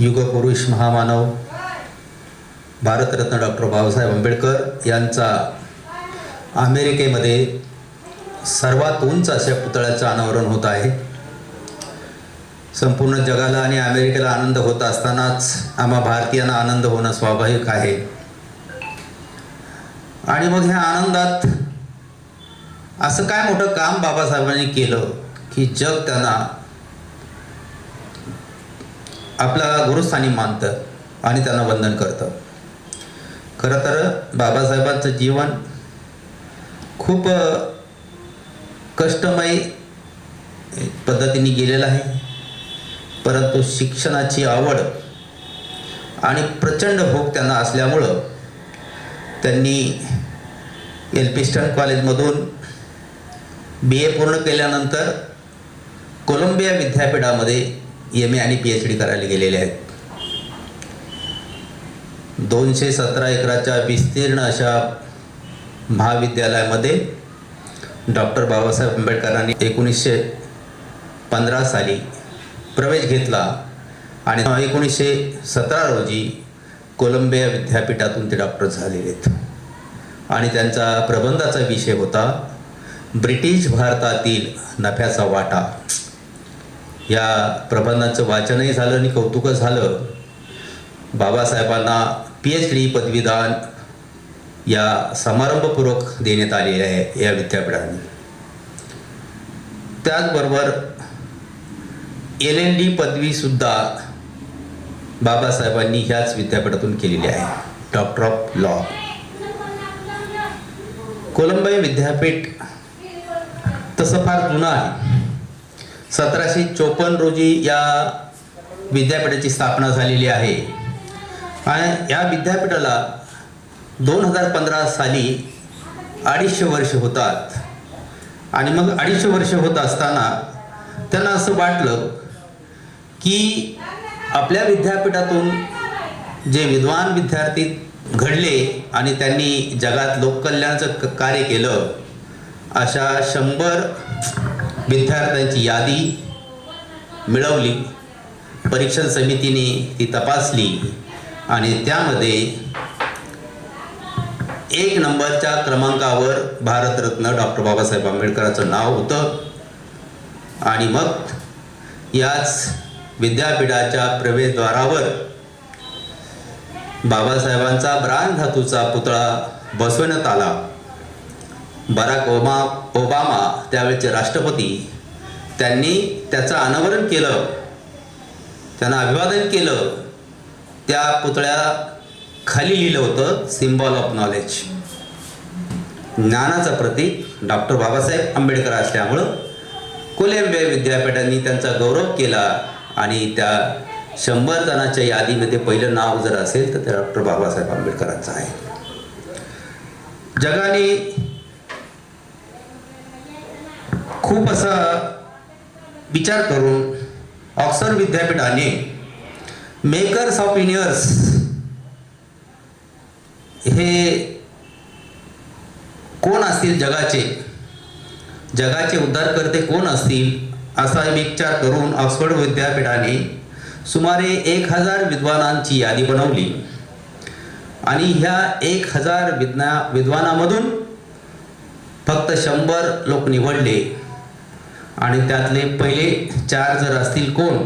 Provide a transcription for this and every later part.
युगपुरुष महामानव भारतरत्न डॉक्टर बाबासाहेब आंबेडकर यांचा अमेरिकेमध्ये सर्वात उंच अशा पुतळ्याचं अनावरण होत आहे. संपूर्ण जगाला आणि अमेरिकेला आनंद होत असतानाच आम्हा भारतीयांना आनंद होणं स्वाभाविक आहे. आणि मग ह्या आनंदात असं काय मोठं काम बाबासाहेबांनी केलं की जग त्यांना आपला गुरुस्थानी मानतं आणि त्यांना वंदन करतं. खरं तर बाबासाहेबांचं जीवन खूप कष्टमय पद्धतीने गेलेलं आहे. परंतु शिक्षणाची आवड आणि प्रचंड भोग त्यांना असल्यामुळं त्यांनी एल पी स्टन कॉलेजमधून बी ए पूर्ण केल्यानंतर कोलंबिया विद्यापीठामध्ये एम ए आणि पी एच डी करायला गेलेले आहेत. दोनशे सतरा एकराच्या विस्तीर्ण अशा महाविद्यालयामध्ये डॉक्टर बाबासाहेब आंबेडकरांनी एकोणीसशे पंधरा साली प्रवेश घेतला आणि एकोणीसशे सतरा रोजी कोलंबिया विद्यापीठातून ते डॉक्टर झालेले आहेत आणि त्यांचा प्रबंधाचा विषय होता ब्रिटिश भारतातील नफ्याचा वाटा. या प्रबंधाचं वाचनही झालं आणि कौतुक झालं. बाबासाहेबांना पी एच डी पदवीदान या समारंभपूर्वक देण्यात आलेले आहे या विद्यापीठाने. त्याचबरोबर एल एन डी पदवीसुद्धा बाबासाहेबांनी ह्याच विद्यापीठातून केलेली आहे. डॉक्टर ऑफ लॉ कोलंबई विद्यापीठ तसं फार जुनं आहे. सतराशे चोपन्न रोजी या विद्यापीठाची स्थापना झालेली आहे. आणि या विद्यापीठाला दोन हजार पंधरा साली अडीचशे वर्ष होतात. आणि मग अडीचशे वर्ष होत असताना त्यांना असं वाटलं की आपल्या विद्यापीठातून जे विद्वान विद्यार्थी घडले आणि त्यांनी जगात लोककल्याणचं क- कार्य केलं अशा शंभर विद्यार्थ्यांची यादी मिळवली. परीक्षण समितीने ती तपासली आणि त्यामध्ये एक नंबरच्या क्रमांकावर भारतरत्न डॉक्टर बाबासाहेब आंबेडकरांचं नाव होतं. आणि मग याच विद्यापीठाच्या प्रवेशद्वारावर बाबासाहेबांचा ब्रांड धातूचा पुतळा बसवण्यात आला. बराक ओमा ओबामा त्यावेळेचे राष्ट्रपती त्यांनी त्याचं अनावरण केलं. त्यांना अभिवादन केलं. त्या पुतळ्या खाली लिहिलं होतं सिम्बॉल ऑफ नॉलेज ज्ञानाचं प्रतीक डॉक्टर बाबासाहेब आंबेडकर असल्यामुळं कोलंबिया विद्यापीठांनी त्यांचा गौरव केला. आणि त्या शंभर जणांच्या यादीमध्ये पहिलं नाव जर असेल तर ते डॉक्टर बाबासाहेब आंबेडकरांचं आहे. जगाने खूप असा विचार करून ऑक्सफर्ड विद्यापीठाने मेकर्स ऑफ युनिवर्स हे कोण असतील? जगाचे. जगाचे उद्धारकर्ते कोण असतील? असा विचार करून ऑक्सफर्ड विद्यापीठाने सुमारे एक हजार विद्वानांची यादी बनवली. आणि ह्या एक हजार विज्ञा विद्वानामधून फक्त शंभर लोक निवडले. आणि त्यातले पहिले चार जर असतील कोण?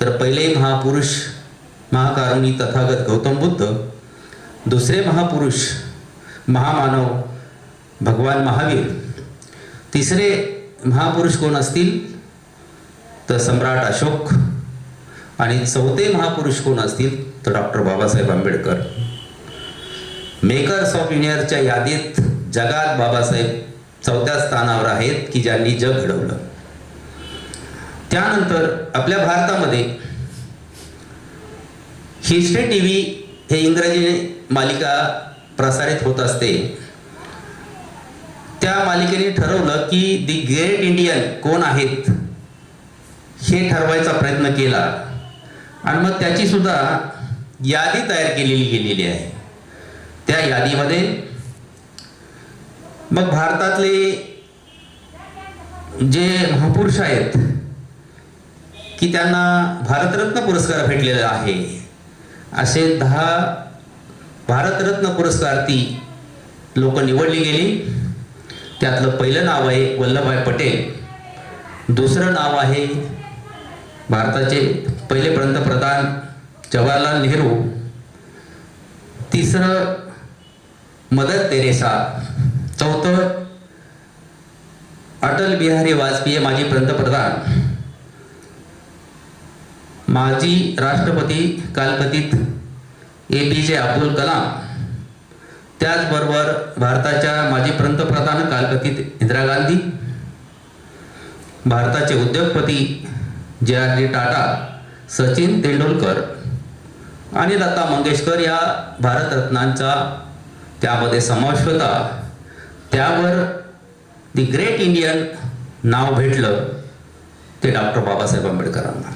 तर पहिले महापुरुष महाकारुणी तथागत गौतम बुद्ध. दुसरे महापुरुष महामानव भगवान महावीर. तिसरे महापुरुष कोण असतील? तर सम्राट अशोक आणि चौथे महापुरुष कोण असतील? तर doctor Babasaheb Ambedkar. Makers of युनियरच्या यादीत जगात बाबासाहेब चौथ्या स्थानावर आहेत की ज्यांनी जग घडवलं. त्यानंतर आपल्या भारतामध्ये हिस्ट्री टी व्ही हे इंग्रजी मालिका प्रसारित होत असते. त्या मालिकेने ठरवलं की दी ग्रेट इंडियन कोण आहेत हे ठरवायचा प्रयत्न केला. आणि मग त्याची सुद्धा यादी तयार केलेली गेलेली आहे. त्या यादीमध्ये मग भारतातले जे महापुरुष आहेत की त्यांना भारतरत्न पुरस्कार भेटलेला आहे. असे दहा भारतरत्न पुरस्कार ती लोक निवडली गेली. त्यातलं पहिलं नाव आहे वल्लभभाई पटेल. दुसरं नाव आहे भारताचे पहिले पंतप्रधान जवाहरलाल नेहरू. तिसरं मदर तेरेसा. चौथं अटल बिहारी वाजपेयी माजी पंतप्रधान. माजी राष्ट्रपती कालपतीत ए पी जे अब्दुल कलाम. त्याचबरोबर भारताच्या माजी पंतप्रधान कालकथित इंदिरा गांधी भारताचे उद्योगपती J R D Tata Sachin Tendulkar आणि लता मंगेशकर या भारतरत्नांचा त्यामध्ये समावेश होता. त्यावर दी ग्रेट इंडियन नाव भेटलं ते डॉक्टर बाबासाहेब आंबेडकरांना.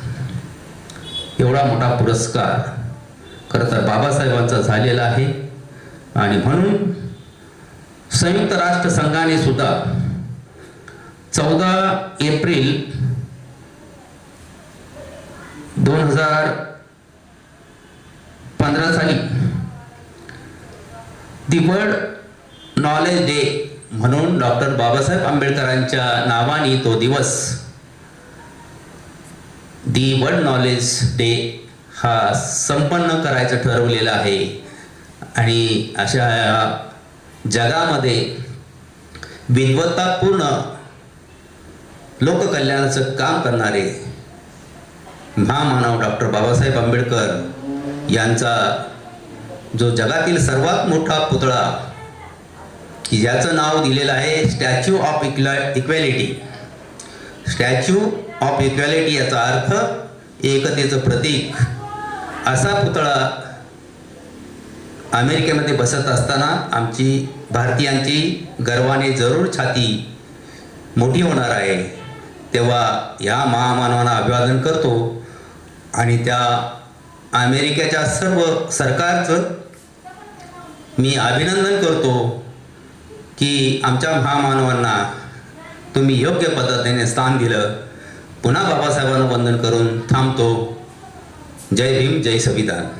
एवढा मोठा पुरस्कार खरं तर बाबासाहेबांचा झालेला आहे. आणि म्हणून संयुक्त राष्ट्र संघाने सुद्धा चौदा एप्रिल दोन हजार पंधरा साली दी वर्ल्ड नॉलेज डे म्हणून डॉक्टर बाबासाहेब आंबेडकरांच्या नावाने तो दिवस दी वर्ल्ड नॉलेज डे हा संपन्न करायचं ठरवलेलं आहे. आणि अशा जगामध्ये विद्वत्तापूर्ण लोककल्याणाचं काम करणारे महामानव डॉक्टर बाबासाहेब आंबेडकर यांचा जो जगातील सर्वात मोठा पुतळा की ज्याचं नाव दिलेलं आहे स्टॅच्यू ऑफ इक्वॅ इक्वॅलिटी स्टॅच्यू ऑफ इक्वॅलिटी याचा अर्थ एकतेचं प्रतीक. असा पुतळा अमेरिकेमध्ये बसत असताना आमची भारतीयांची गर्वाने जरूर छाती मोठी होणार आहे. तेव्हा या महामानवांना अभिवादन करतो आणि त्या अमेरिकेच्या सर्व सरकारचं मी अभिनंदन करतो की आमच्या महामानवांना तुम्ही योग्य पद्धतीने स्थान दिलं. पुन्हा बाबासाहेबांना वंदन करून थांबतो. जय भीम जय संविधान.